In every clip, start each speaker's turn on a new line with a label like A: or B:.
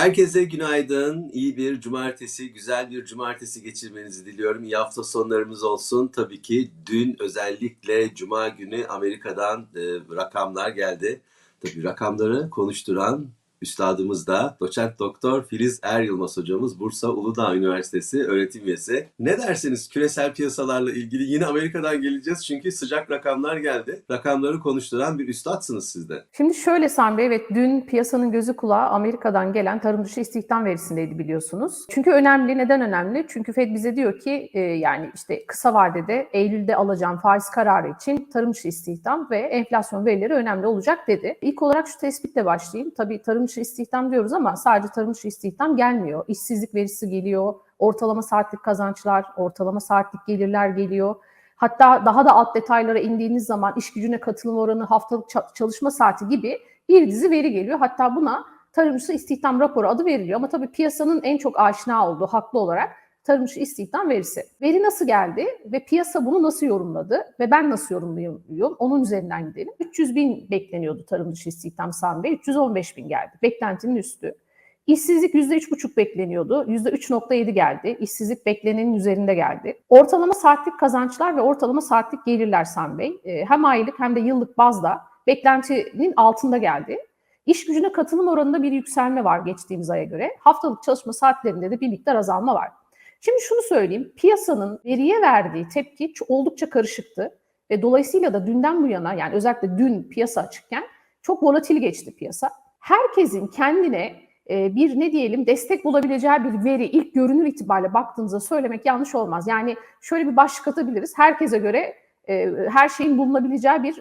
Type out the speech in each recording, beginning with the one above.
A: Herkese günaydın. İyi bir cumartesi, güzel bir cumartesi geçirmenizi diliyorum. İyi hafta sonlarımız olsun. Tabii ki dün özellikle cuma günü Amerika'dan e, rakamlar geldi. Tabii rakamları konuşturan üstadımız da doçent doktor Filiz Er Yılmaz hocamız Bursa Uludağ Üniversitesi öğretim üyesi. Ne dersiniz küresel piyasalarla ilgili? Yine Amerika'dan geleceğiz çünkü sıcak rakamlar geldi. Rakamları konuşturan bir üstadsınız siz de.
B: Şimdi şöyle Sami Bey, evet dün piyasanın gözü kulağı Amerika'dan gelen tarım dışı istihdam verisindeydi biliyorsunuz. Çünkü önemli. Neden önemli? Çünkü Fed bize diyor ki e, yani işte kısa vadede Eylül'de alacağım faiz kararı için tarım dışı istihdam ve enflasyon verileri önemli olacak dedi. İlk olarak şu tespitle başlayayım. Tabii tarım dışı istihdam diyoruz ama sadece tarım dışı istihdam gelmiyor. İşsizlik verisi geliyor, ortalama saatlik kazançlar, ortalama saatlik gelirler geliyor. Hatta daha da alt detaylara indiğiniz zaman iş gücüne katılım oranı, haftalık çalışma saati gibi bir dizi veri geliyor. Hatta buna tarım dışı istihdam raporu adı veriliyor. Ama tabii piyasanın en çok aşina olduğu haklı olarak tarım dışı istihdam verisi. Veri nasıl geldi ve piyasa bunu nasıl yorumladı ve ben nasıl yorumluyorum onun üzerinden gidelim. 300 bin bekleniyordu tarım dışı istihdam Sami Bey, 315 bin geldi. Beklentinin üstü. İşsizlik %3,5 bekleniyordu. %3,7 geldi. İşsizlik beklenenin üzerinde geldi. Ortalama saatlik kazançlar ve ortalama saatlik gelirler Sami Bey. Hem aylık hem de yıllık bazda beklentinin altında geldi. İş gücüne katılım oranında bir yükselme var geçtiğimiz aya göre. Haftalık çalışma saatlerinde de bir miktar azalma var. Şimdi şunu söyleyeyim, piyasanın veriye verdiği tepki oldukça karışıktı ve dolayısıyla da dünden bu yana yani özellikle dün piyasa açıkken çok volatil geçti piyasa. Herkesin kendine bir ne diyelim destek bulabileceği bir veri ilk görünür itibariyle baktığınızda söylemek yanlış olmaz. Yani şöyle bir başlık atabiliriz. Herkese göre her şeyin bulunabileceği bir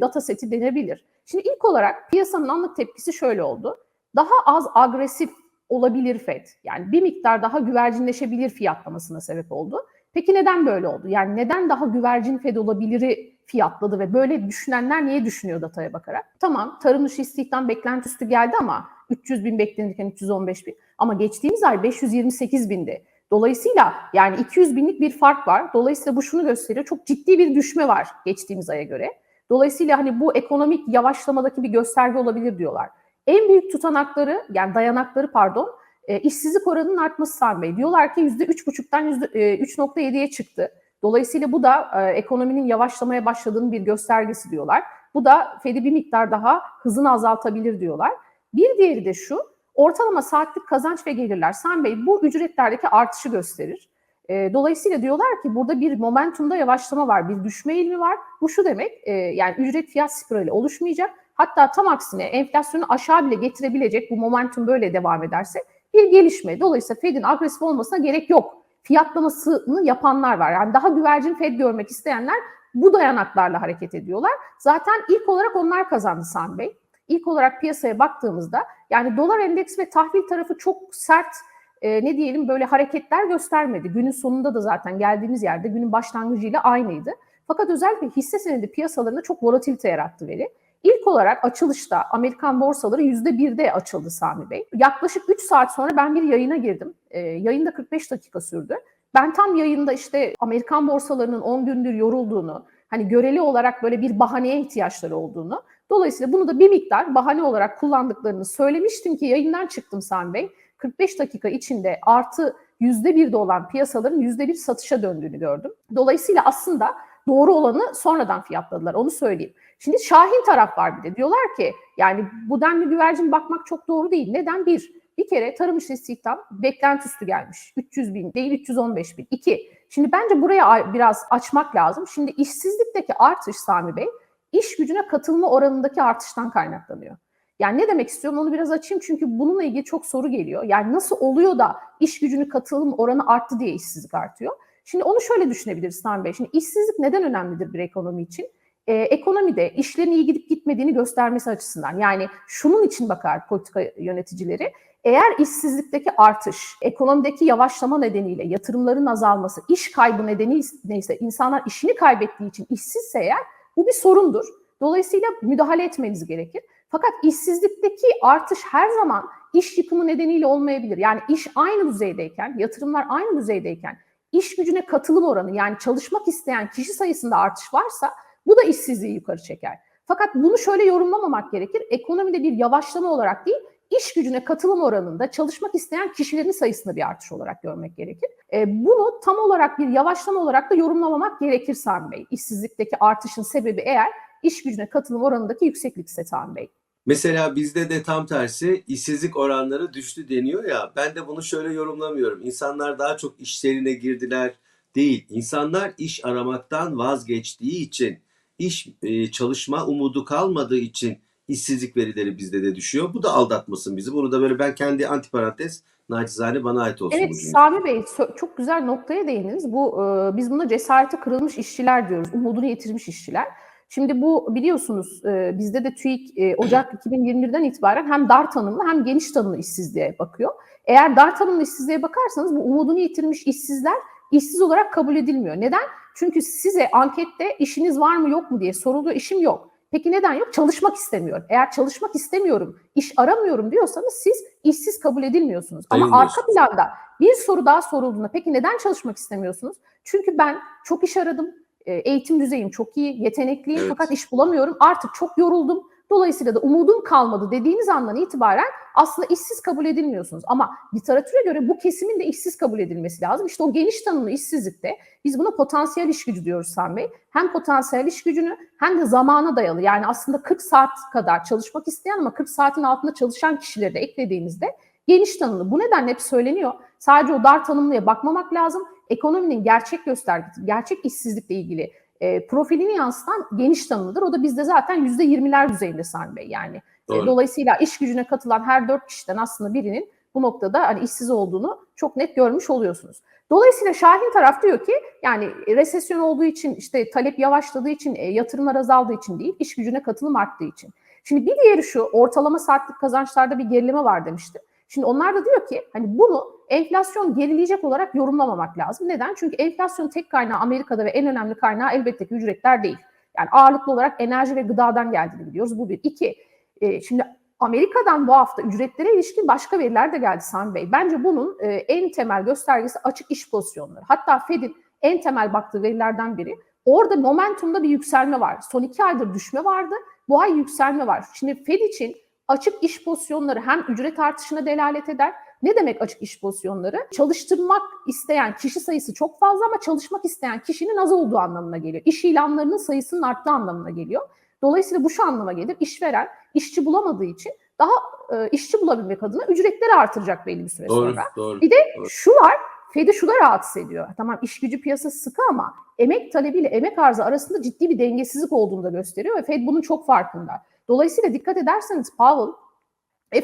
B: data seti denebilir. Şimdi ilk olarak piyasanın anlık tepkisi şöyle oldu. Daha az agresif olabilir FED. Yani bir miktar daha güvercinleşebilir fiyatlamasına sebep oldu. Peki neden böyle oldu? Yani neden daha güvercin FED olabiliri fiyatladı ve böyle düşünenler niye düşünüyor dataya bakarak? Tamam tarım dışı istihdam beklenti üstü geldi ama 300 bin beklenirken 315 bin. Ama geçtiğimiz ay 528 bindi. Dolayısıyla yani 200 binlik bir fark var. Dolayısıyla bu şunu gösteriyor. Çok ciddi bir düşme var geçtiğimiz aya göre. Dolayısıyla hani bu ekonomik yavaşlamadaki bir gösterge olabilir diyorlar. En büyük tutanakları yani dayanakları pardon e, işsizlik oranının artması Sami Bey. Diyorlar ki %3,5'tan %3,7'ye çıktı. Dolayısıyla bu da e, ekonominin yavaşlamaya başladığının bir göstergesi diyorlar. Bu da Fed'i bir miktar daha hızını azaltabilir diyorlar. Bir diğeri de şu, ortalama saatlik kazanç ve gelirler. Sami Bey bu ücretlerdeki artışı gösterir. E, dolayısıyla diyorlar ki burada bir momentumda yavaşlama var, bir düşme eğilimi var. Bu şu demek, e, yani ücret fiyat spirali oluşmayacak. Hatta tam aksine enflasyonu aşağı bile getirebilecek bu momentum böyle devam ederse bir gelişme. Dolayısıyla Fed'in agresif olmasına gerek yok. Fiyatlamasını yapanlar var. Yani daha güvercin Fed görmek isteyenler bu dayanaklarla hareket ediyorlar. Zaten ilk olarak onlar kazandı Sami Bey. İlk olarak piyasaya baktığımızda yani dolar endeks ve tahvil tarafı çok sert e, ne diyelim böyle hareketler göstermedi. Günün sonunda da zaten geldiğimiz yerde günün başlangıcıyla aynıydı. Fakat özellikle hisse senedi piyasalarında çok volatilite yarattı veri. İlk olarak açılışta Amerikan borsaları %1'de açıldı Sami Bey. Yaklaşık 3 saat sonra ben bir yayına girdim. E, yayın da 45 dakika sürdü. Ben tam yayında işte Amerikan borsalarının 10 gündür yorulduğunu, hani göreli olarak böyle bir bahaneye ihtiyaçları olduğunu, dolayısıyla bunu da bir miktar bahane olarak kullandıklarını söylemiştim ki yayından çıktım Sami Bey. 45 dakika içinde artı %1'de olan piyasaların %1 satışa döndüğünü gördüm. Dolayısıyla aslında doğru olanı sonradan fiyatladılar onu söyleyeyim. Şimdi Şahin taraf var bir de. Diyorlar ki yani bu denli güvercin bakmak çok doğru değil. Neden? Bir, bir kere tarım işi istihdam beklenti üstü gelmiş. 300 bin değil 315 bin. İki, şimdi bence buraya biraz açmak lazım. Şimdi işsizlikteki artış Sami Bey, iş gücüne katılma oranındaki artıştan kaynaklanıyor. Yani ne demek istiyorum onu biraz açayım çünkü bununla ilgili çok soru geliyor. Yani nasıl oluyor da iş gücünü katılım oranı arttı diye işsizlik artıyor? Şimdi onu şöyle düşünebiliriz Sami Bey. Şimdi işsizlik neden önemlidir bir ekonomi için? Ee, ekonomide işlerin iyi gidip gitmediğini göstermesi açısından. Yani şunun için bakar politika yöneticileri. Eğer işsizlikteki artış, ekonomideki yavaşlama nedeniyle yatırımların azalması, iş kaybı nedeni neyse insanlar işini kaybettiği için işsizse eğer bu bir sorundur. Dolayısıyla müdahale etmeniz gerekir. Fakat işsizlikteki artış her zaman iş yıkımı nedeniyle olmayabilir. Yani iş aynı düzeydeyken, yatırımlar aynı düzeydeyken iş gücüne katılım oranı yani çalışmak isteyen kişi sayısında artış varsa bu da işsizliği yukarı çeker. Fakat bunu şöyle yorumlamamak gerekir. Ekonomide bir yavaşlama olarak değil, iş gücüne katılım oranında çalışmak isteyen kişilerin sayısında bir artış olarak görmek gerekir. E, bunu tam olarak bir yavaşlama olarak da yorumlamamak gerekir Sami Bey. İşsizlikteki artışın sebebi eğer iş gücüne katılım oranındaki yükseklikse Sami Bey.
A: Mesela bizde de tam tersi işsizlik oranları düştü deniyor ya. Ben de bunu şöyle yorumlamıyorum. İnsanlar daha çok işlerine girdiler değil. İnsanlar iş aramaktan vazgeçtiği için, iş e, çalışma umudu kalmadığı için işsizlik verileri bizde de düşüyor. Bu da aldatmasın bizi. Bunu da böyle ben kendi antiparantez nacizane bana ait olsun
B: Evet
A: bu cümle.
B: Sami Bey çok güzel noktaya değindiniz. Bu e, biz buna cesareti kırılmış işçiler diyoruz. Umudunu yitirmiş işçiler. Şimdi bu biliyorsunuz e, bizde de TÜİK e, Ocak 2021'den itibaren hem dar tanımlı hem geniş tanımlı işsizliğe bakıyor. Eğer dar tanımlı işsizliğe bakarsanız bu umudunu yitirmiş işsizler işsiz olarak kabul edilmiyor. Neden? Çünkü size ankette işiniz var mı yok mu diye soruluyor. İşim yok. Peki neden yok? Çalışmak istemiyorum. Eğer çalışmak istemiyorum, iş aramıyorum diyorsanız siz işsiz kabul edilmiyorsunuz. Ama arka planda bir soru daha sorulduğunda peki neden çalışmak istemiyorsunuz? Çünkü ben çok iş aradım, eğitim düzeyim çok iyi, yetenekliyim
A: Evet.
B: fakat iş bulamıyorum. Artık çok yoruldum. Dolayısıyla da umudum kalmadı dediğiniz andan itibaren aslında işsiz kabul edilmiyorsunuz. Ama literatüre göre bu kesimin de işsiz kabul edilmesi lazım. İşte o geniş tanımlı işsizlikte biz buna potansiyel iş gücü diyoruz Sami Bey. Hem potansiyel iş gücünü hem de zamana dayalı yani aslında 40 saat kadar çalışmak isteyen ama 40 saatin altında çalışan kişileri de eklediğinizde geniş tanımlı. Bu nedenle hep söyleniyor. Sadece o dar tanımlıya bakmamak lazım. Ekonominin gerçek göstergesi, gerçek işsizlikle ilgili e, profilini yansıtan geniş tanımlıdır. O da bizde zaten %20'ler düzeyinde Sami Bey yani. E,
A: Doğru.
B: Dolayısıyla iş gücüne katılan her dört kişiden aslında birinin bu noktada hani işsiz olduğunu çok net görmüş oluyorsunuz. Dolayısıyla Şahin taraf diyor ki yani resesyon olduğu için işte talep yavaşladığı için e, yatırımlar azaldığı için değil iş gücüne katılım arttığı için. Şimdi bir diğeri şu ortalama saatlik kazançlarda bir gerileme var demiştim. Şimdi onlar da diyor ki hani bunu enflasyon gerileyecek olarak yorumlamamak lazım. Neden? Çünkü enflasyon tek kaynağı Amerika'da ve en önemli kaynağı elbette ki ücretler değil. Yani ağırlıklı olarak enerji ve gıdadan geldiğini biliyoruz. Bu bir. İki, e, şimdi Amerika'dan bu hafta ücretlere ilişkin başka veriler de geldi Sami Bey. Bence bunun e, en temel göstergesi açık iş pozisyonları. Hatta Fed'in en temel baktığı verilerden biri. Orada momentumda bir yükselme var. Son iki aydır düşme vardı. Bu ay yükselme var. Şimdi Fed için açık iş pozisyonları hem ücret artışına delalet eder. Ne demek açık iş pozisyonları? Çalıştırmak isteyen kişi sayısı çok fazla ama çalışmak isteyen kişinin az olduğu anlamına geliyor. İş ilanlarının sayısının arttığı anlamına geliyor. Dolayısıyla bu şu anlama gelir. İşveren işçi bulamadığı için daha e, işçi bulabilmek adına ücretleri artıracak belli bir süre
A: Doğru,
B: sonra.
A: doğru.
B: Bir de
A: Doğru.
B: şu var, Fed'i şu da rahatsız ediyor. Tamam iş gücü piyasası sıkı ama emek talebiyle emek arzı arasında ciddi bir dengesizlik olduğunu da gösteriyor ve Fed bunun çok farkında. Dolayısıyla dikkat ederseniz Powell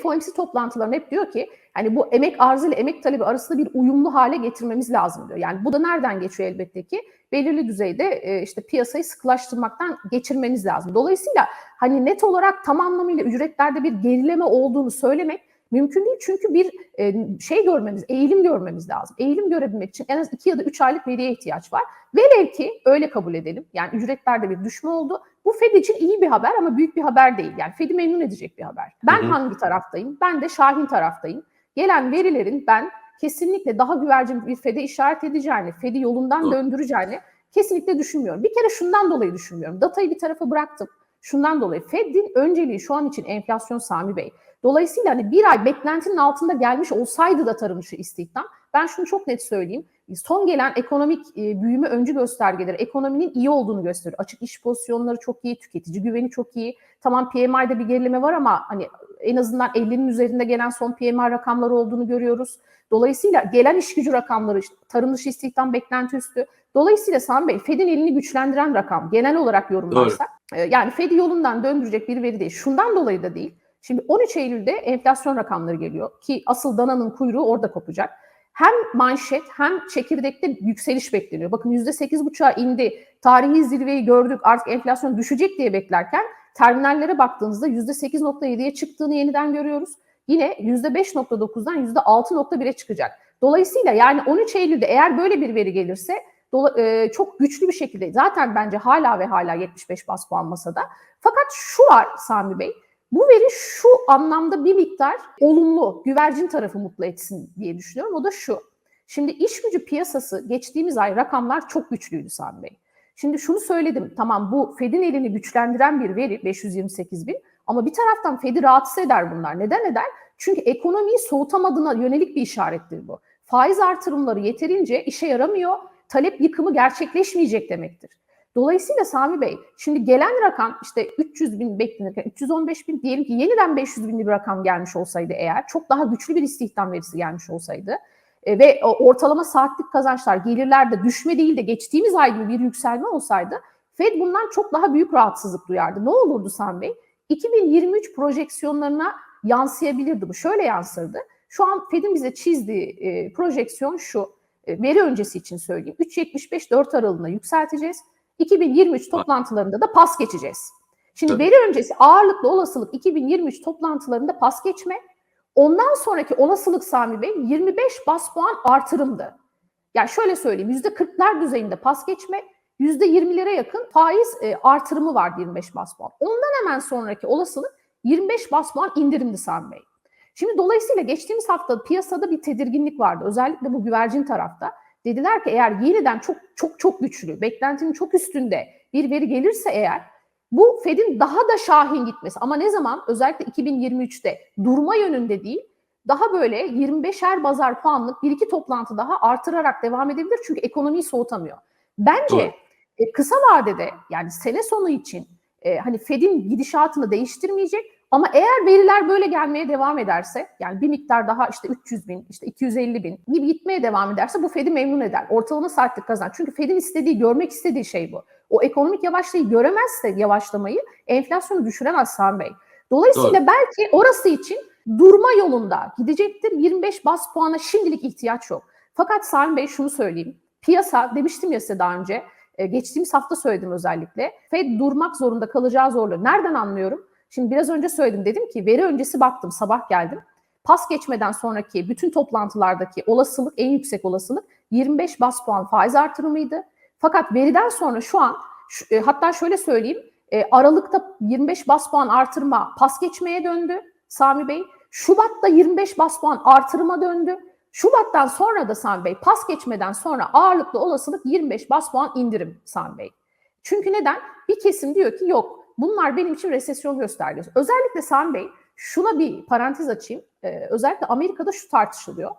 B: FOMC toplantılarında hep diyor ki hani bu emek arzı ile emek talebi arasında bir uyumlu hale getirmemiz lazım diyor. Yani bu da nereden geçiyor elbette ki? Belirli düzeyde e, işte piyasayı sıkılaştırmaktan geçirmeniz lazım. Dolayısıyla hani net olarak tam anlamıyla ücretlerde bir gerileme olduğunu söylemek mümkün değil. Çünkü bir e, şey görmemiz, eğilim görmemiz lazım. Eğilim görebilmek için en az 2 ya da 3 aylık veriye ihtiyaç var. Velev ki öyle kabul edelim. Yani ücretlerde bir düşme oldu. Bu Fed için iyi bir haber ama büyük bir haber değil. Yani Fed'i memnun edecek bir haber. Ben
A: Hı hı.
B: hangi taraftayım? Ben de Şahin taraftayım. Gelen verilerin ben kesinlikle daha güvercin bir Fed'e işaret edeceğini, Fed'i yolundan
A: Doğru.
B: döndüreceğini kesinlikle düşünmüyorum. Bir kere şundan dolayı düşünmüyorum. Datayı bir tarafa bıraktım. Şundan dolayı Fed'in önceliği şu an için enflasyon Sami Bey. Dolayısıyla hani bir ay beklentinin altında gelmiş olsaydı da tarım dışı istihdam ben şunu çok net söyleyeyim. Son gelen ekonomik e, büyüme öncü göstergeleri ekonominin iyi olduğunu gösteriyor. Açık iş pozisyonları çok iyi, tüketici güveni çok iyi. Tamam PMI'de bir gerileme var ama hani en azından 50'nin üzerinde gelen son PMI rakamları olduğunu görüyoruz. Dolayısıyla gelen iş gücü rakamları, tarım dışı istihdam beklenti üstü. Dolayısıyla Sami Bey, Fed'in elini güçlendiren rakam genel olarak yorumlarsak. e, Yani Fed'i yolundan döndürecek bir veri değil. Şundan dolayı da değil. Şimdi 13 Eylül'de enflasyon rakamları geliyor ki asıl dananın kuyruğu orada kopacak. Hem manşet hem çekirdekte yükseliş bekleniyor. Bakın %8,5'a indi. Tarihi zirveyi gördük. Artık enflasyon düşecek diye beklerken terminallere baktığınızda %8,7'ye çıktığını yeniden görüyoruz. Yine %5,9'dan %6,1'e çıkacak. Dolayısıyla yani 13 Eylül'de eğer böyle bir veri gelirse dola- e, çok güçlü bir şekilde zaten bence hala ve hala 75 bas puan masada. Fakat şu var Sami Bey, bu veri şu anlamda bir miktar olumlu, güvercin tarafı mutlu etsin diye düşünüyorum. O da şu. Şimdi iş gücü piyasası geçtiğimiz ay rakamlar çok güçlüydü Sami Bey. Şimdi şunu söyledim. Tamam bu Fed'in elini güçlendiren bir veri 528 bin. Ama bir taraftan Fed'i rahatsız eder bunlar. Neden eder? Çünkü ekonomiyi soğutamadığına yönelik bir işarettir bu. Faiz artırımları yeterince işe yaramıyor, talep yıkımı gerçekleşmeyecek demektir. Dolayısıyla Sami Bey, şimdi gelen rakam işte 300 bin beklenirken 315 bin diyelim ki yeniden 500 binli bir rakam gelmiş olsaydı eğer, çok daha güçlü bir istihdam verisi gelmiş olsaydı e, ve ortalama saatlik kazançlar, gelirlerde düşme değil de geçtiğimiz ay gibi bir yükselme olsaydı Fed bundan çok daha büyük rahatsızlık duyardı. Ne olurdu Sami Bey? 2023 projeksiyonlarına yansıyabilirdi bu. Şöyle yansırdı. Şu an Fed'in bize çizdiği e, projeksiyon şu. E, veri öncesi için söyleyeyim. 3.75 4 aralığında yükselteceğiz. 2023 toplantılarında da pas geçeceğiz. Şimdi
A: Tabii.
B: veri öncesi ağırlıklı olasılık 2023 toplantılarında pas geçme. Ondan sonraki olasılık Sami Bey 25 bas puan artırımdı. Yani şöyle söyleyeyim %40'lar düzeyinde pas geçme, %20'lere yakın faiz e, artırımı vardı 25 bas puan. Ondan hemen sonraki olasılık 25 bas puan indirimdi Sami Bey. Şimdi dolayısıyla geçtiğimiz hafta piyasada bir tedirginlik vardı. Özellikle bu güvercin tarafta. Dediler ki eğer yeniden çok çok çok güçlü, beklentinin çok üstünde bir veri gelirse eğer bu Fed'in daha da şahin gitmesi. Ama ne zaman? Özellikle 2023'te durma yönünde değil daha böyle 25'er bazar puanlık bir iki toplantı daha artırarak devam edebilir çünkü ekonomiyi soğutamıyor. Bence e, kısa vadede yani sene sonu için e, hani Fed'in gidişatını değiştirmeyecek ama eğer veriler böyle gelmeye devam ederse yani bir miktar daha işte 300 bin, işte 250 bin gibi gitmeye devam ederse bu Fed'i memnun eder. Ortalama saatlik kazanç. Çünkü Fed'in istediği, görmek istediği şey bu. O ekonomik yavaşlayı göremezse yavaşlamayı enflasyonu düşüremez Sami Bey. Dolayısıyla
A: Doğru.
B: belki orası için durma yolunda gidecektir. 25 bas puana şimdilik ihtiyaç yok. Fakat Sami Bey şunu söyleyeyim. Piyasa demiştim ya size daha önce. e, Geçtiğimiz hafta söyledim özellikle. Fed durmak zorunda kalacağı zorluğu. Nereden anlıyorum? Şimdi biraz önce söyledim. Dedim ki veri öncesi baktım. Sabah geldim. Pas geçmeden sonraki bütün toplantılardaki olasılık, en yüksek olasılık 25 bas puan faiz artırımıydı. Fakat veriden sonra şu an şu- e, hatta şöyle söyleyeyim. e, Aralıkta 25 bas puan artırma pas geçmeye döndü Sami Bey. Şubat'ta 25 bas puan artırıma döndü. Şubat'tan sonra da Sami Bey pas geçmeden sonra ağırlıklı olasılık 25 bas puan indirim Sami Bey. Çünkü neden? Bir kesim diyor ki yok bunlar benim için resesyon göstergesi. Özellikle Sami Bey şuna bir parantez açayım. Ee, özellikle Amerika'da şu tartışılıyor.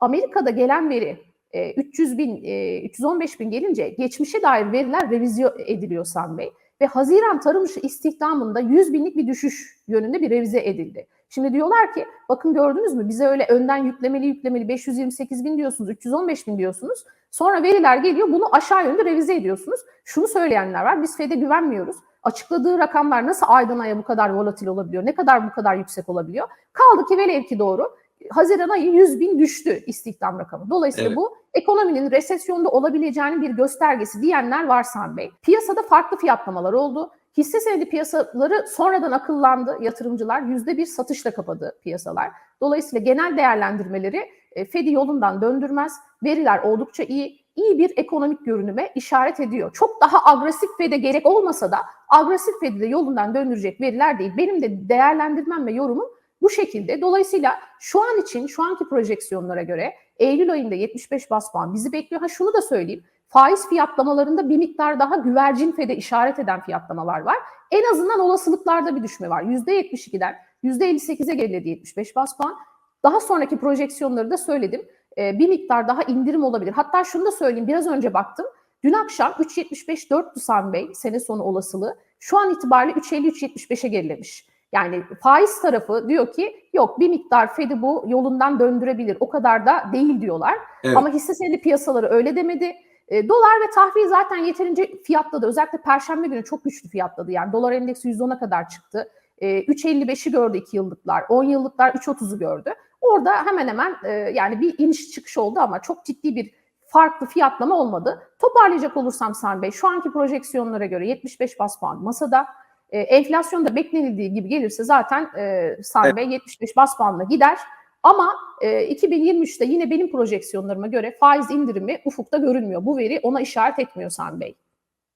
B: Amerika'da gelen veri e, 300 bin, e, 315 bin gelince geçmişe dair veriler revizyon ediliyor Sami Bey. Ve Haziran tarım istihdamında 100 binlik bir düşüş yönünde bir revize edildi. Şimdi diyorlar ki bakın gördünüz mü bize öyle önden yüklemeli yüklemeli 528 bin diyorsunuz, 315 bin diyorsunuz. Sonra veriler geliyor bunu aşağı yönde revize ediyorsunuz. Şunu söyleyenler var biz FED'e güvenmiyoruz. Açıkladığı rakamlar nasıl aydan aya bu kadar volatil olabiliyor? Ne kadar bu kadar yüksek olabiliyor? Kaldı ki velev ki doğru. Haziran ayı 100 bin düştü istihdam rakamı. Dolayısıyla
A: Evet.
B: bu ekonominin resesyonda olabileceğinin bir göstergesi diyenler var Sami Bey. Piyasada farklı fiyatlamalar oldu. Hisse senedi piyasaları sonradan akıllandı. Yatırımcılar %1 satışla kapadı piyasalar. Dolayısıyla genel değerlendirmeleri e, Fed'i yolundan döndürmez. Veriler oldukça iyi. İyi bir ekonomik görünüme işaret ediyor. Çok daha agresif Fed'e gerek olmasa da agresif Fed'i de yolundan döndürecek veriler değil. Benim de değerlendirmem ve yorumum bu şekilde. Dolayısıyla şu an için, şu anki projeksiyonlara göre Eylül ayında 75 bas puan bizi bekliyor. Ha şunu da söyleyeyim. Faiz fiyatlamalarında bir miktar daha güvercin Fed'e işaret eden fiyatlamalar var. En azından olasılıklarda bir düşme var. %72'den %58'e geriledi 75 bas puan. Daha sonraki projeksiyonları da söyledim. Ee, bir miktar daha indirim olabilir. Hatta şunu da söyleyeyim. Biraz önce baktım. Dün akşam 3.75-4'tü Sami Bey sene sonu olasılığı. Şu an itibariyle 3.50-3.75'e gerilemiş. Yani faiz tarafı diyor ki yok bir miktar Fed'i bu yolundan döndürebilir. O kadar da değil diyorlar.
A: Evet.
B: Ama hisse senedi piyasaları öyle demedi. E, dolar ve tahvil zaten yeterince fiyatladı. Özellikle perşembe günü çok güçlü fiyatladı. Yani dolar endeksi 110'a kadar çıktı. E, 3.55'i gördü 2 yıllıklar. 10 yıllıklar 3.30'u gördü. Orada hemen hemen e, yani bir iniş çıkış oldu ama çok ciddi bir farklı fiyatlama olmadı. Toparlayacak olursam Sami Bey şu anki projeksiyonlara göre 75 bas puan masada. E, enflasyon da beklenildiği gibi gelirse zaten e, Sami
A: Evet.
B: Bey 75 bas puanla gider. Ama e, 2023'te yine benim projeksiyonlarıma göre faiz indirimi ufukta görünmüyor. Bu veri ona işaret etmiyor Sami Bey.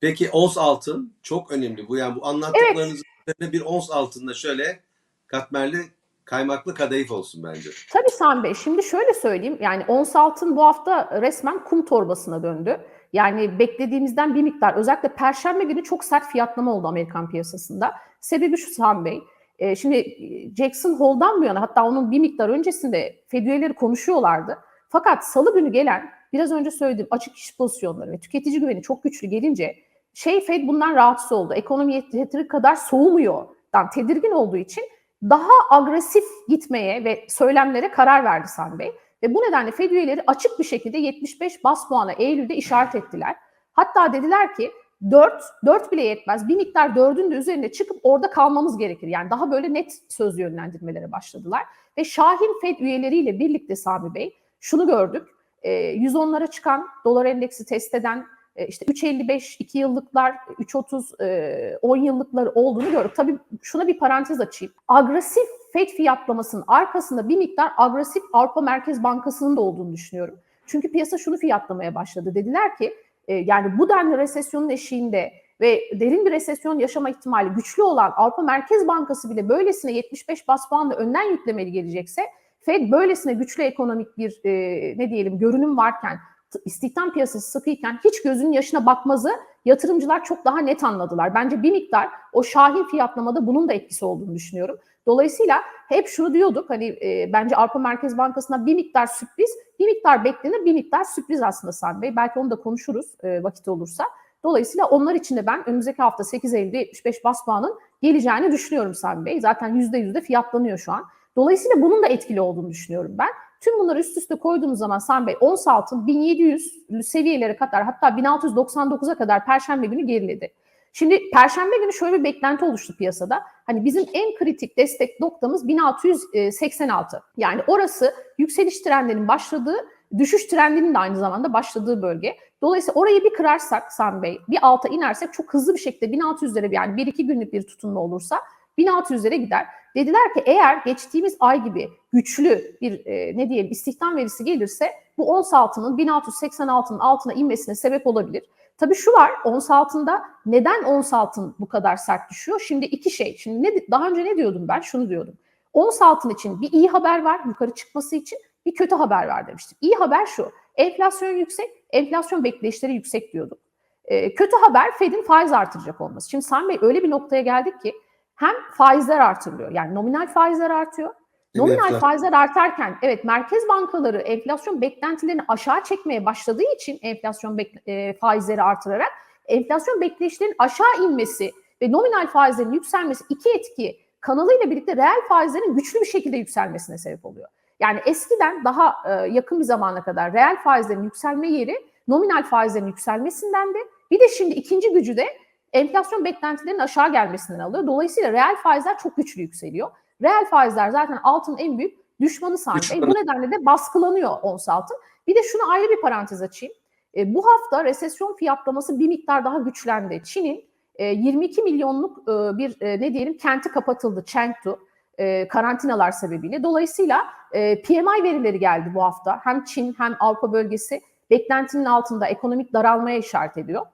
A: Peki ons altın çok önemli. Bu yani bu anlattıklarınızın üzerine bir ons altında şöyle katmerli kaymaklı kadayıf olsun bence.
B: Tabii Sami Bey şimdi şöyle söyleyeyim yani ons altın bu hafta resmen kum torbasına döndü. Yani beklediğimizden bir miktar özellikle perşembe günü çok sert fiyatlama oldu Amerikan piyasasında. Sebebi şu Sami Bey E, şimdi Jackson Hole'dan bu yana hatta onun bir miktar öncesinde Fed üyeleri konuşuyorlardı. Fakat salı günü gelen biraz önce söylediğim açık iş pozisyonları ve tüketici güveni çok güçlü gelince şey Fed bundan rahatsız oldu. Ekonomi yeteri kadar soğumuyordan tedirgin olduğu için daha agresif gitmeye ve söylemlere karar verdi Sami Bey. Ve bu nedenle Fed üyeleri açık bir şekilde 75 bas puana Eylül'de işaret ettiler. Hatta dediler ki 4, 4 bile yetmez. Bir miktar 4'ün de üzerine çıkıp orada kalmamız gerekir. Yani daha böyle net söz yönlendirmelere başladılar. Ve Şahin Fed üyeleriyle birlikte Sami Bey şunu gördük. E, 110'lara çıkan dolar endeksi test eden işte 3.55 2 yıllıklar, 3.30 e, 10 yıllıklar olduğunu gördük. Tabii şuna bir parantez açayım. Agresif FED fiyatlamasının arkasında bir miktar agresif Avrupa Merkez Bankası'nın da olduğunu düşünüyorum. Çünkü piyasa şunu fiyatlamaya başladı. Dediler ki e, yani bu denli resesyonun eşiğinde ve derin bir resesyon yaşama ihtimali güçlü olan Avrupa Merkez Bankası bile böylesine 75 bas puanla önden yüklemeli gelecekse Fed böylesine güçlü ekonomik bir e, ne diyelim görünüm varken istihdam piyasası sıkıyken hiç gözünün yaşına bakmazı yatırımcılar çok daha net anladılar. Bence bir miktar o şahin fiyatlamada bunun da etkisi olduğunu düşünüyorum. Dolayısıyla hep şunu diyorduk hani e, bence Avrupa Merkez Bankası'na bir miktar sürpriz, bir miktar beklenir, bir miktar sürpriz aslında Sami Bey. Belki onu da konuşuruz e, vakit olursa. Dolayısıyla onlar için de ben önümüzdeki hafta 8 Eylül'de 75 bas puanın geleceğini düşünüyorum Sami Bey. Zaten %100'de fiyatlanıyor şu an. Dolayısıyla bunun da etkili olduğunu düşünüyorum ben. Tüm bunları üst üste koyduğumuz zaman Sami Bey ons altın 1700 seviyelere kadar hatta 1699'a kadar perşembe günü geriledi. Şimdi perşembe günü şöyle bir beklenti oluştu piyasada. Hani bizim en kritik destek noktamız 1686. Yani orası yükseliş trendinin başladığı, düşüş trendinin de aynı zamanda başladığı bölge. Dolayısıyla orayı bir kırarsak Sami Bey, bir alta inersek çok hızlı bir şekilde 1600'lere yani 1-2 günlük bir tutunma olursa 1600'lere gider. Dediler ki eğer geçtiğimiz ay gibi güçlü bir e, ne diyelim istihdam verisi gelirse bu ons altının 1686'nın altına inmesine sebep olabilir. Tabii şu var ons altında neden ons altın bu kadar sert düşüyor? Şimdi iki şey. Şimdi ne, daha önce ne diyordum ben? Şunu diyordum. Ons altın için bir iyi haber var yukarı çıkması için bir kötü haber var demiştim. İyi haber şu. Enflasyon yüksek, enflasyon bekleyişleri yüksek diyorduk. E, kötü haber Fed'in faiz artıracak olması. Şimdi Sami Bey öyle bir noktaya geldik ki hem faizler artırılıyor. Yani nominal faizler artıyor. Nominal evet, faizler artarken evet merkez bankaları enflasyon beklentilerini aşağı çekmeye başladığı için enflasyon e, faizleri artırarak enflasyon bekleyişlerinin aşağı inmesi ve nominal faizlerin yükselmesi iki etki kanalıyla birlikte reel faizlerin güçlü bir şekilde yükselmesine sebep oluyor. Yani eskiden daha e, yakın bir zamana kadar reel faizlerin yükselme yeri nominal faizlerin yükselmesindendi. Bir de şimdi ikinci gücü de enflasyon beklentilerinin aşağı gelmesinden alıyor. Dolayısıyla reel faizler çok güçlü yükseliyor. Reel faizler zaten altın en büyük düşmanı sanki. E, bu nedenle de baskılanıyor ons altın. Bir de şunu ayrı bir parantez açayım. E, bu hafta resesyon fiyatlaması bir miktar daha güçlendi. Çin'in e, 22 milyonluk e, bir e, ne diyelim kenti kapatıldı Chengdu e, karantinalar sebebiyle. Dolayısıyla e, PMI verileri geldi bu hafta. Hem Çin hem Avrupa bölgesi beklentinin altında ekonomik daralmaya işaret ediyor.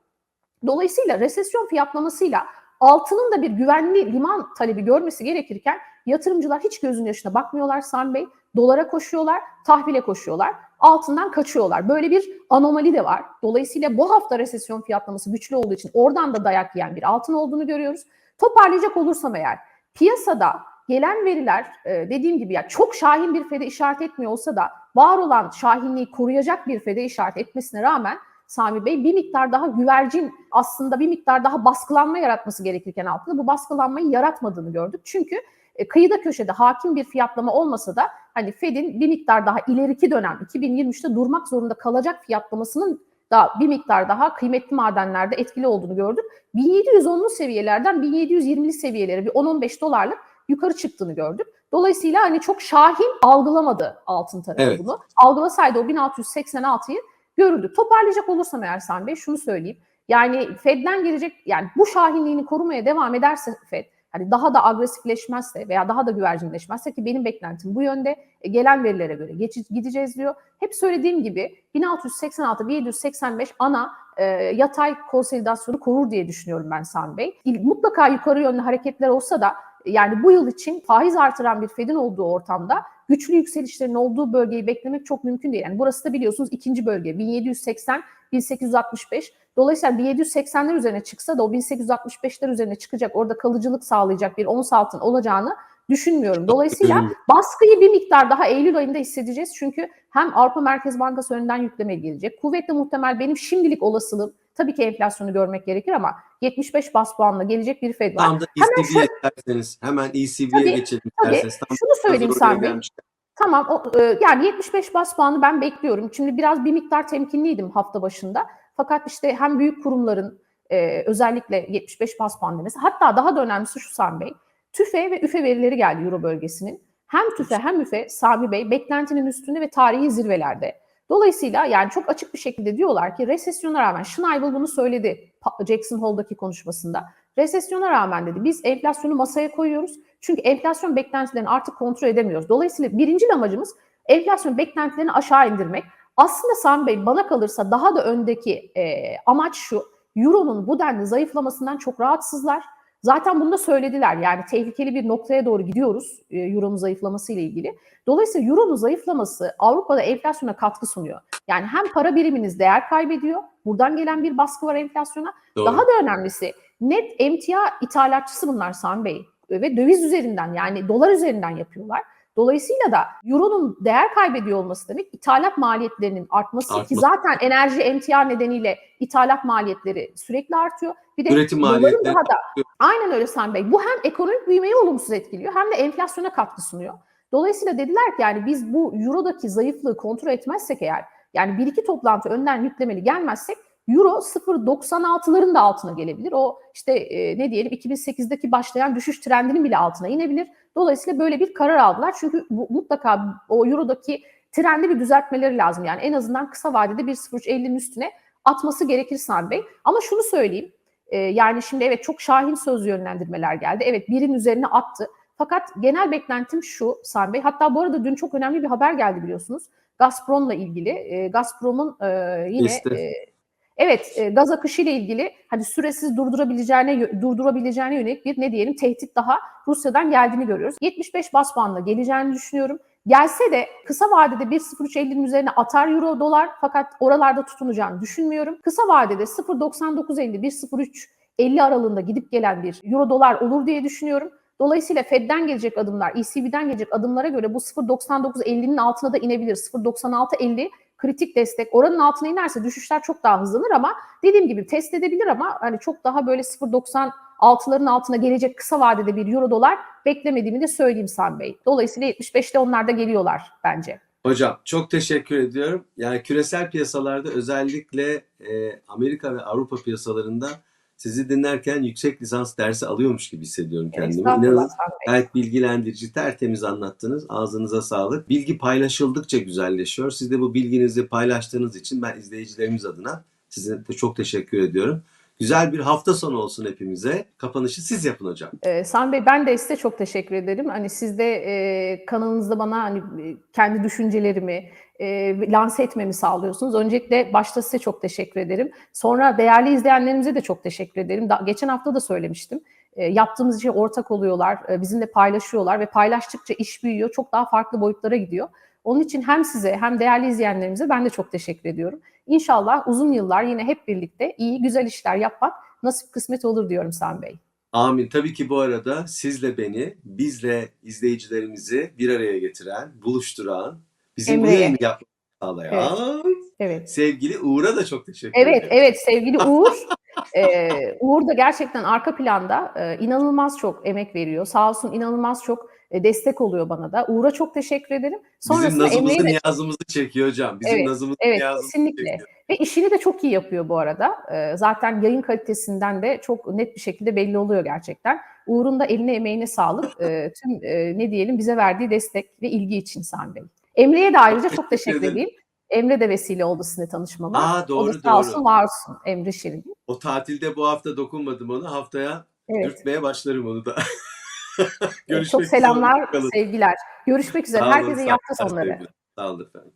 B: Dolayısıyla resesyon fiyatlamasıyla altının da bir güvenli liman talebi görmesi gerekirken yatırımcılar hiç gözün yaşına bakmıyorlar Sami Bey. Dolara koşuyorlar, tahvile koşuyorlar, altından kaçıyorlar. Böyle bir anomali de var. Dolayısıyla bu hafta resesyon fiyatlaması güçlü olduğu için oradan da dayak yiyen bir altın olduğunu görüyoruz. Toparlayacak olursam eğer piyasada gelen veriler dediğim gibi ya çok şahin bir fede işaret etmiyor olsa da var olan şahinliği koruyacak bir fede işaret etmesine rağmen Sami Bey bir miktar daha güvercin aslında bir miktar daha baskılanma yaratması gerekirken altında bu baskılanmayı yaratmadığını gördük. Çünkü e, kıyıda köşede hakim bir fiyatlama olmasa da hani Fed'in bir miktar daha ileriki dönem 2023'te durmak zorunda kalacak fiyatlamasının da bir miktar daha kıymetli madenlerde etkili olduğunu gördük. 1710'lu seviyelerden 1720'li seviyelere bir 10-15 dolarlık yukarı çıktığını gördük. Dolayısıyla hani çok şahin algılamadı altın tarafı evet. bunu. Algılasaydı o 1686'yı görüldü. Toparlayacak olursam eğer Sami Bey şunu söyleyeyim. Yani Fed'den gelecek yani bu şahinliğini korumaya devam ederse Fed hani daha da agresifleşmezse veya daha da güvercinleşmezse ki benim beklentim bu yönde e, gelen verilere göre geç, gideceğiz diyor. Hep söylediğim gibi 1686 1785 ana e, yatay konsolidasyonu korur diye düşünüyorum ben Sami Bey. Mutlaka yukarı yönlü hareketler olsa da yani bu yıl için faiz artıran bir Fed'in olduğu ortamda güçlü yükselişlerin olduğu bölgeyi beklemek çok mümkün değil. Yani burası da biliyorsunuz ikinci bölge 1780 1865 Dolayısıyla 1780'ler üzerine çıksa da o 1865'ler üzerine çıkacak, orada kalıcılık sağlayacak bir ons altın olacağını düşünmüyorum. Dolayısıyla baskıyı bir miktar daha Eylül ayında hissedeceğiz. Çünkü hem Avrupa Merkez Bankası önünden yükleme gelecek. Kuvvetli muhtemel benim şimdilik olasılığım tabii ki enflasyonu görmek gerekir ama 75 bas puanla gelecek bir Fed var.
A: Tam da ECB'ye isterseniz hemen ECB'ye
B: Tabii,
A: geçelim isterseniz. Tam
B: Şunu söyleyeyim Sami. Tamam o, e, yani 75 bas puanı ben bekliyorum. Şimdi biraz bir miktar temkinliydim hafta başında. Fakat işte hem büyük kurumların e, özellikle 75 bas puan demesi hatta daha da önemlisi şu Sami Bey. TÜFE ve üfe verileri geldi Euro bölgesinin. Hem TÜFE hem üfe Sami Bey beklentinin üstünde ve tarihi zirvelerde. Dolayısıyla yani çok açık bir şekilde diyorlar ki resesyona rağmen Schneibel bunu söyledi Jackson Hole'daki konuşmasında. Resesyona rağmen dedi biz enflasyonu masaya koyuyoruz. Çünkü enflasyon beklentilerini artık kontrol edemiyoruz. Dolayısıyla birinci amacımız enflasyon beklentilerini aşağı indirmek. Aslında Sami Bey bana kalırsa daha da öndeki e, amaç şu. Euro'nun bu denli zayıflamasından çok rahatsızlar. Zaten bunu da söylediler. Yani tehlikeli bir noktaya doğru gidiyoruz e, Euro'nun zayıflaması ile ilgili. Dolayısıyla Euro'nun zayıflaması Avrupa'da enflasyona katkı sunuyor. Yani hem para biriminiz değer kaybediyor. Buradan gelen bir baskı var enflasyona.
A: Doğru.
B: Daha da önemlisi net emtia ithalatçısı bunlar Sami Bey ve döviz üzerinden yani dolar üzerinden yapıyorlar. Dolayısıyla da euronun değer kaybediyor olması demek ithalat maliyetlerinin artması ki
A: Artması.
B: zaten enerji emtia nedeniyle ithalat maliyetleri sürekli artıyor. Bir de
A: Üretim maliyetleri
B: daha da aynen öyle Sami Bey. Bu hem ekonomik büyümeyi olumsuz etkiliyor hem de enflasyona katkı sunuyor. Dolayısıyla dediler ki yani biz bu eurodaki zayıflığı kontrol etmezsek eğer yani bir iki toplantı önden yüklemeli gelmezsek Euro 0.96'ların da altına gelebilir. O işte e, ne diyelim 2008'deki başlayan düşüş trendinin bile altına inebilir. Dolayısıyla böyle bir karar aldılar. Çünkü bu, mutlaka o Euro'daki trendi bir düzeltmeleri lazım. Yani en azından kısa vadede 1.0350'nin üstüne atması gerekir Sami Bey. Ama şunu söyleyeyim. e, yani şimdi evet çok şahin söz yönlendirmeler geldi. Evet birin üzerine attı. Fakat genel beklentim şu Sami Bey. Hatta bu arada dün çok önemli bir haber geldi biliyorsunuz. Gazprom'la ilgili. E, Gazprom'un e, yine
A: Testi.
B: e, evet e, gaz akışı ile ilgili hani süresiz durdurabileceğine durdurabileceğine yönelik bir ne diyelim tehdit daha Rusya'dan geldiğini görüyoruz. 75 bas puanla geleceğini düşünüyorum. Gelse de kısa vadede 1.0350'nin üzerine atar euro dolar fakat oralarda tutunacağını düşünmüyorum. Kısa vadede 0.9950 1.0350 aralığında gidip gelen bir euro dolar olur diye düşünüyorum. Dolayısıyla Fed'den gelecek adımlar, ECB'den gelecek adımlara göre bu 0.9950'nin altına da inebilir. 0.9650 kritik destek. Oranın altına inerse düşüşler çok daha hızlanır ama dediğim gibi test edebilir ama hani çok daha böyle 0.96'ların altına gelecek kısa vadede bir euro dolar beklemediğimi de söyleyeyim Sami Bey. Dolayısıyla 75'te onlar da geliyorlar bence.
A: Hocam çok teşekkür ediyorum. Yani küresel piyasalarda özellikle e, Amerika ve Avrupa piyasalarında sizi dinlerken yüksek lisans dersi alıyormuş gibi hissediyorum kendimi.
B: Estağfurullah
A: İnanın gayet bilgilendirici, tertemiz anlattınız. Ağzınıza sağlık. Bilgi paylaşıldıkça güzelleşiyor. Siz de bu bilginizi paylaştığınız için ben izleyicilerimiz adına size de çok teşekkür ediyorum. Güzel bir hafta sonu olsun hepimize. Kapanışı siz yapın hocam.
B: Ee, Sami Bey ben de size çok teşekkür ederim. Hani siz de e, kanalınızda bana hani e, kendi düşüncelerimi e, lanse etmemi sağlıyorsunuz. Öncelikle başta size çok teşekkür ederim. Sonra değerli izleyenlerimize de çok teşekkür ederim. Da, geçen hafta da söylemiştim. E, yaptığımız işe ortak oluyorlar, e, bizimle paylaşıyorlar ve paylaştıkça iş büyüyor. Çok daha farklı boyutlara gidiyor. Onun için hem size hem değerli izleyenlerimize ben de çok teşekkür ediyorum. İnşallah uzun yıllar yine hep birlikte iyi, güzel işler yapmak nasip kısmet olur diyorum Sami Bey.
A: Amin. Tabii ki bu arada sizle beni, bizle izleyicilerimizi bir araya getiren, buluşturan, bizim bu
B: Emre'ye.
A: yayını yapmayı sağlayan
B: Evet.
A: sevgili Uğur'a da çok teşekkür
B: Evet,
A: ederim.
B: evet sevgili Uğur. Ee, Uğur da gerçekten arka planda e, inanılmaz çok emek veriyor. Sağ olsun inanılmaz çok e, destek oluyor bana da. Uğur'a çok teşekkür ederim.
A: Bizim
B: Sonrasında
A: nazımızı,
B: Emre'ye de
A: niyazımızı çekiyor hocam. Bizim
B: Evet,
A: nazımızı,
B: evet,
A: niyazımızı
B: kesinlikle.
A: çekiyor.
B: ve işini de çok iyi yapıyor bu arada. Ee, zaten yayın kalitesinden de çok net bir şekilde belli oluyor gerçekten. Uğur'un da eline emeğine sağlık. Ee, tüm e, ne diyelim bize verdiği destek ve ilgi için Sami Bey. Emre'ye de ayrıca çok
A: Teşekkür
B: edeyim. Emre de vesile oldu sizinle tanışmama.
A: Aa
B: o da
A: doğru
B: sağ olsun
A: doğru.
B: var olsun Emre Şirin.
A: O tatilde bu hafta dokunmadım ona. Haftaya
B: Evet.
A: dürtmeye başlarım onu da. Görüşmek
B: Çok
A: üzere.
B: selamlar,
A: Hoşçakalın.
B: sevgiler. Görüşmek üzere. Herkese iyi hafta sonları.
A: Sağ olun efendim.